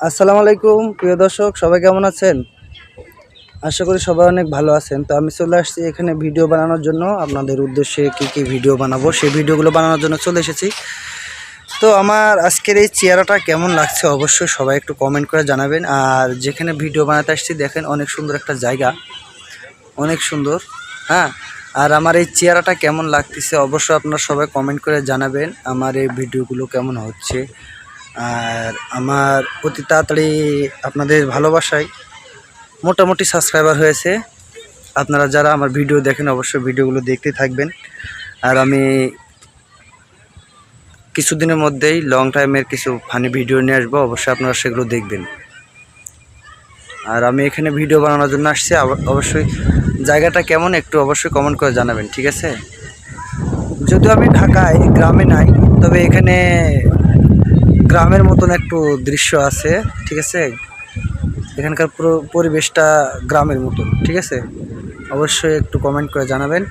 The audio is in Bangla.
আসসালামু আলাইকুম, প্রিয় দর্শক, সবাই কেমন আছেন? আশা করি সবাই অনেক ভালো আছেন। তো আমি চলে আসছি এখানে ভিডিও বানানোর জন্য। আপনাদের উদ্দেশ্যে কি কি ভিডিও বানাবো, সেই ভিডিওগুলো বানানোর জন্য চলে এসেছি। তো আমার আজকের এই চেয়ারাটা কেমন লাগছে অবশ্যই সবাই একটু কমেন্ট করে জানাবেন। আর যেখানে ভিডিও বানাতে আসছি, দেখেন অনেক সুন্দর একটা জায়গা। অনেক সুন্দর হ্যাঁ? আর আমার এই চেয়ারাটা কেমন লাগতেছে অবশ্যই আপনারা সবাই কমেন্ট করে জানাবেন। আমার এই ভিডিওগুলো কেমন হচ্ছে আর আমার অতি তাড়াতাড়ি আপনাদের ভালোবাসায় মোটামুটি সাবস্ক্রাইবার হয়েছে। আপনারা যারা আমার ভিডিও দেখেন, অবশ্যই ভিডিওগুলো দেখতে থাকবেন। আর আমি কিছুদিনের মধ্যেই লং টাইমের কিছু ফানি ভিডিও নিয়ে আসব, অবশ্যই আপনারা সেগুলো দেখবেন। আর আমি এখানে ভিডিও বানানোর জন্য আসছি। অবশ্যই জায়গাটা কেমন একটু অবশ্যই কমেন্ট করে জানাবেন, ঠিক আছে? যদিও আমি ঢাকায়, গ্রামে নাই, তবে এখানে গ্রামের মতন একটু দৃশ্য আছে, ঠিক আছে? এখানকার পরিবেশটা গ্রামের মতন, ঠিক আছে? অবশ্যই একটু কমেন্ট করে জানাবেন।